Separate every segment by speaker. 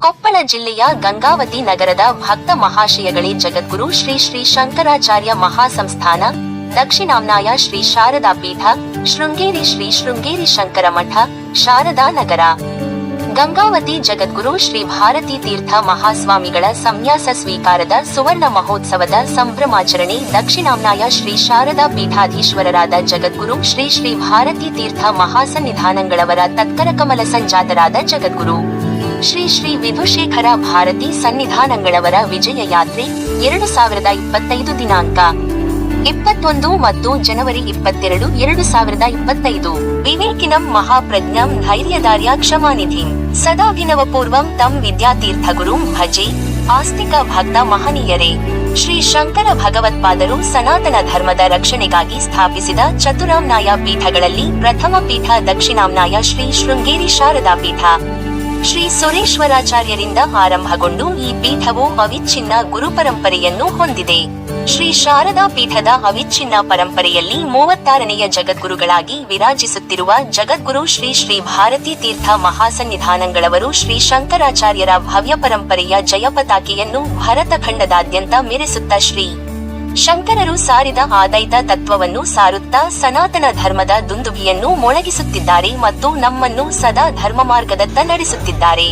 Speaker 1: ಕೊಪ್ಪಳ ಜಿಲ್ಲೆಯ ಗಂಗಾವತಿ ನಗರದ ಭಕ್ತ ಮಹಾಶಯಗಳೇ ಜಗದ್ಗುರು ಶ್ರೀ ಶ್ರೀ ಶಂಕರಾಚಾರ್ಯ ಮಹಾಸಂಸ್ಥಾನ, ದಕ್ಷಿಣಾಮ್ನಾಯ ಶ್ರೀ ಶಾರದಾ ಪೀಠ, ಶೃಂಗೇರಿ ಶ್ರೀ ಶೃಂಗೇರಿ ಶಂಕರ ಮಠ ಶಾರದಾ ನಗರ. ಗಂಗಾವತಿ ಜಗದ್ಗುರು ಶ್ರೀ ಭಾರತೀ ತೀರ್ಥ ಮಹಾಸ್ವಾಮಿಗಳ ಸಂನ್ಯಾಸ ಸ್ವೀಕಾರದ ಸುವರ್ಣ ಮಹೋತ್ಸವದ ಸಂಭ್ರಮಾಚರಣೆ ದಕ್ಷಿಣಾಮ್ನಾಯ ಶ್ರೀ ಶಾರದಾ ಪೀಠಾಧೀಶ್ವರರಾದ ಜಗದ್ಗುರು ಶ್ರೀ ಶ್ರೀ ಭಾರತೀ ತೀರ್ಥ ಮಹಾಸನ್ನಿಧಾನಗಳವರ ತತ್ಕರ ಕಮಲ ಸಂಜಾತರಾದ ಜಗದ್ಗುರು. ಶ್ರೀ ಶ್ರೀ ವಿಭುಶೇಖರ ಭಾರತಿ ಸನ್ನಿಧಾನಗಳವರ ವಿಜಯ ಯಾತ್ರೆ ಎರಡು ಸಾವಿರದ ಇಪ್ಪತ್ತೈದು ದಿನಾಂಕ. ಇಪ್ಪತ್ತೊಂದು ಮತ್ತು ಜನವರಿ ಇಪ್ಪತ್ತೆರಡು ಎರಡು ಸಾವಿರದ ಇಪ್ಪತ್ತೈದು. ವಿವೇಕಿನಂ ಮಹಾಪ್ರಜ್ಞಂ ಧೈರ್ಯದಾರ್ಯ ಸದಾಭಿನವ ಸದಾಭಿನವಪೂರ್ವಂ ತಂ ವಿದ್ಯಾತೀರ್ಥಗುರುಂ ಭಜೆ. ಆಸ್ತಿಕ ಭಕ್ತ ಮಹನೀಯರೇ, ಶ್ರೀ ಶಂಕರ ಭಗವತ್ಪಾದರು ಸನಾತನ ಧರ್ಮದ ರಕ್ಷಣೆಗಾಗಿ ಸ್ಥಾಪಿಸಿದ ಚತುರಾಮ್ನಾಯ ಪೀಠಗಳಲ್ಲಿ ಪ್ರಥಮ ಪೀಠ ದಕ್ಷಿಣಾಮ್ನಾಯ ಶ್ರೀ ಶೃಂಗೇರಿ ಶಾರದಾ ಪೀಠ ಶ್ರೀ ಸುರೇಶ್ವರಾಚಾರ್ಯರಿಂದ ಆರಂಭಗೊಂಡು ಈ ಪೀಠವು ಅವಿಚ್ಛಿನ್ನ ಗುರುಪರಂಪರೆಯನ್ನು ಹೊಂದಿದೆ. ಶ್ರೀ ಶಾರದಾ ಪೀಠದ ಅವಿಚ್ಛಿನ್ನ ಪರಂಪರೆಯಲ್ಲಿ ಮೂವತ್ತಾರನೆಯ ಜಗದ್ಗುರುಗಳಾಗಿ ವಿರಾಜಿಸುತ್ತಿರುವ ಜಗದ್ಗುರು ಶ್ರೀ ಶ್ರೀ ಭಾರತೀ ತೀರ್ಥ ಮಹಾಸನ್ನಿಧಾನಗಳವರು ಶ್ರೀ ಶಂಕರಾಚಾರ್ಯರ ಭವ್ಯ ಪರಂಪರೆಯ ಜಯಪತಾಕೆಯನ್ನು ಭರತಖಂಡದಾದ್ಯಂತ ಮೆರೆಸುತ್ತ ಶ್ರೀ ಶಂಕರರು ಸಾರಿದ ಆದೈತ ತತ್ವವನ್ನು ಸಾರುತ್ತಾ ಸನಾತನ ಧರ್ಮದ ದುಂದುಭಿಯನ್ನು ಮೊಳಗಿಸುತ್ತಿದ್ದಾರೆ ಮತ್ತು ನಮ್ಮನ್ನು ಸದಾ ಧರ್ಮ ಮಾರ್ಗದತ್ತ ನಡೆಸುತ್ತಿದ್ದಾರೆ.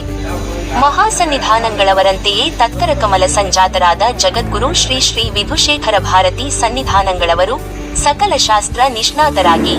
Speaker 1: ಮಹಾಸನ್ನಿಧಾನಗಳವರಂತೆಯೇ ತತ್ಕರ ಕಮಲ ಸಂಜಾತರಾದ ಜಗದ್ಗುರು ಶ್ರೀ ಶ್ರೀ ವಿಭುಶೇಖರ ಭಾರತಿ ಸನ್ನಿಧಾನಗಳವರು ಸಕಲ ಶಾಸ್ತ್ರ ನಿಷ್ಣಾತರಾಗಿ,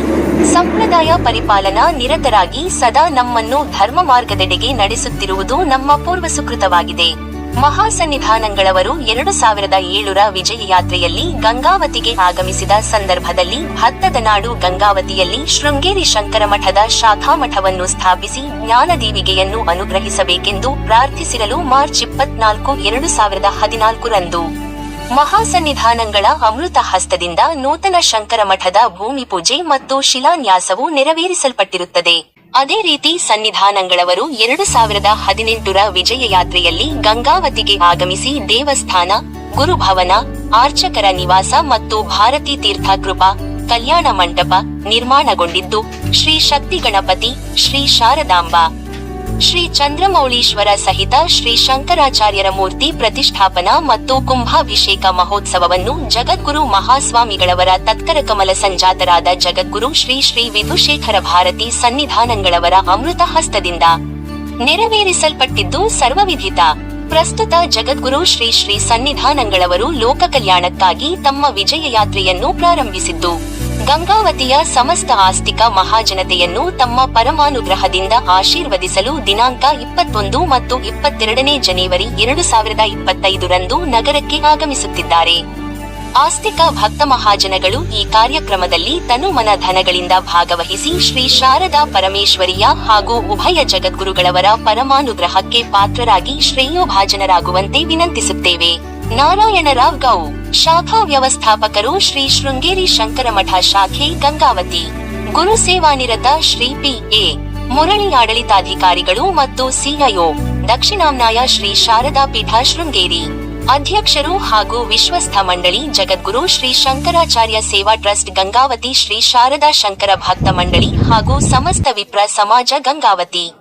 Speaker 1: ಸಂಪ್ರದಾಯ ಪರಿಪಾಲನಾ ನಿರತರಾಗಿ ಸದಾ ನಮ್ಮನ್ನು ಧರ್ಮ ಮಾರ್ಗದೆಡೆಗೆ ನಡೆಸುತ್ತಿರುವುದು ನಮ್ಮ ಪೂರ್ವ ಸುಕೃತವಾಗಿದೆ ಮಹಾಸನ್ನಿಧಾನಗಳವರು ಎರಡು ಸಾವಿರದ ಏಳರ ವಿಜಯ ಯಾತ್ರೆಯಲ್ಲಿ ಗಂಗಾವತಿಗೆ ಆಗಮಿಸಿದ ಸಂದರ್ಭದಲ್ಲಿ ಭತ್ತದ ನಾಡು ಗಂಗಾವತಿಯಲ್ಲಿ ಶೃಂಗೇರಿ ಶಂಕರ ಮಠದ ಶಾಖಾ ಮಠವನ್ನು ಸ್ಥಾಪಿಸಿ ಜ್ಞಾನದೀವಿಗೆಯನ್ನು ಅನುಗ್ರಹಿಸಬೇಕೆಂದು ಪ್ರಾರ್ಥಿಸಿರಲು ಮಾರ್ಚ್ ಇಪ್ಪತ್ನಾಲ್ಕು, ಎರಡು ಸಾವಿರದ ಹದಿನಾಲ್ಕರಂದು. ಮಹಾಸನ್ನಿಧಾನಗಳ ಅಮೃತ ಹಸ್ತದಿಂದ ನೂತನ ಶಂಕರ ಮಠದ ಭೂಮಿ ಪೂಜೆ ಮತ್ತು ಶಿಲಾನ್ಯಾಸವು ನೆರವೇರಿಸಲ್ಪಟ್ಟಿರುತ್ತದೆ. ಅದೇ ರೀತಿ ಸನ್ನಿಧಾನಂಗಳವರು ಎರಡು ಸಾವಿರದ ಹದಿನೆಂಟರ ವಿಜಯ ಯಾತ್ರೆಯಲ್ಲಿ ಗಂಗಾವತಿಗೆ ಆಗಮಿಸಿ ದೇವಸ್ಥಾನ, ಗುರುಭವನ ಆರ್ಚಕರ ನಿವಾಸ ಮತ್ತು ಭಾರತೀ ತೀರ್ಥ ಕೃಪಾ ಕಲ್ಯಾಣ ಮಂಟಪ ನಿರ್ಮಾಣಗೊಂಡಿದ್ದು ಶ್ರೀ ಶಕ್ತಿ ಗಣಪತಿ, ಶ್ರೀ ಶಾರದಾಂಬ. ಶ್ರೀ ಚಂದ್ರಮೌಳೀಶ್ವರ ಸಹಿತ ಶ್ರೀ ಶಂಕರಾಚಾರ್ಯರ ಮೂರ್ತಿ ಪ್ರತಿಷ್ಠಾಪನಾ ಮತ್ತು ಕುಂಭಾಭಿಷೇಕ ಮಹೋತ್ಸವವನ್ನು ಜಗದ್ಗುರು ಮಹಾಸ್ವಾಮಿಗಳವರ ತತ್ಕರ ಕಮಲ ಸಂಜಾತರಾದ ಜಗದ್ಗುರು ಶ್ರೀ ಶ್ರೀ ವಿಧುಶೇಖರ ಭಾರತಿ ಸನ್ನಿಧಾನಗಳವರ ಅಮೃತ ಹಸ್ತದಿಂದ ನೆರವೇರಿಸಲ್ಪಟ್ಟಿದ್ದು ಸರ್ವವಿಧಿತ. ಪ್ರಸ್ತುತ ಜಗದ್ಗುರು ಶ್ರೀ ಶ್ರೀ ಸನ್ನಿಧಾನಗಳವರು ಲೋಕ ಕಲ್ಯಾಣಕ್ಕಾಗಿ ತಮ್ಮ ವಿಜಯ ಯಾತ್ರೆಯನ್ನು ಪ್ರಾರಂಭಿಸಿದ್ದು. ಗಂಗಾವತಿಯ ಸಮಸ್ತ ಆಸ್ತಿಕ ಮಹಾಜನತೆಯನ್ನು ತಮ್ಮ ಪರಮಾನುಗ್ರಹದಿಂದ ಆಶೀರ್ವದಿಸಲು ದಿನಾಂಕ ಇಪ್ಪತ್ತೊಂದು ಮತ್ತು ಇಪ್ಪತ್ತೆರಡನೇ ಜನವರಿ ಎರಡು ಸಾವಿರದ ಇಪ್ಪತ್ತೈದರಂದು ನಗರಕ್ಕೆ ಆಗಮಿಸುತ್ತಿದ್ದಾರೆ. ಆಸ್ತಿಕ ಭಕ್ತ ಮಹಾಜನಗಳು ಈ ಕಾರ್ಯಕ್ರಮದಲ್ಲಿ ತನುಮನ ಧನಗಳಿಂದ ಭಾಗವಹಿಸಿ ಶ್ರೀ ಶಾರದಾ ಪರಮೇಶ್ವರಿಯ ಹಾಗೂ ಉಭಯ ಜಗದ್ಗುರುಗಳವರ ಪರಮಾನುಗ್ರಹಕ್ಕೆ ಪಾತ್ರರಾಗಿ ಶ್ರೇಯೋಭಾಜನರಾಗುವಂತೆ ವಿನಂತಿಸುತ್ತೇವೆ. ನಾರಾಯಣರಾವ್ ಗೌ ಶಾಖಾ ವ್ಯವಸ್ಥಾಪಕರು ಶ್ರೀ ಶೃಂಗೇರಿ ಶಂಕರ ಮಠ ಶಾಖೆ, ಗಂಗಾವತಿ. ಗುರು ಸೇವಾನಿರತ ಶ್ರೀ ಪಿ ಎ ಮುರಳಿ ಆಡಳಿತಾಧಿಕಾರಿಗಳು ಮತ್ತು ಸಿಐಒ ದಕ್ಷಿಣಾಮ್ನಾಯ ಶ್ರೀ ಶಾರದಾ ಪೀಠ ಶೃಂಗೇರಿ. ಅಧ್ಯಕ್ಷರು ಹಾಗೂ ವಿಶ್ವಸ್ಥ ಮಂಡಳಿ ಜಗದ್ಗುರು ಶ್ರೀ ಶಂಕರಾಚಾರ್ಯ ಸೇವಾ ಟ್ರಸ್ಟ್, ಗಂಗಾವತಿ ಶ್ರೀ ಶಾರದಾ ಶಂಕರ ಭಕ್ತ ಮಂಡಳಿ ಹಾಗೂ ಸಮಸ್ತ ವಿಪ್ರ ಸಮಾಜ, ಗಂಗಾವತಿ.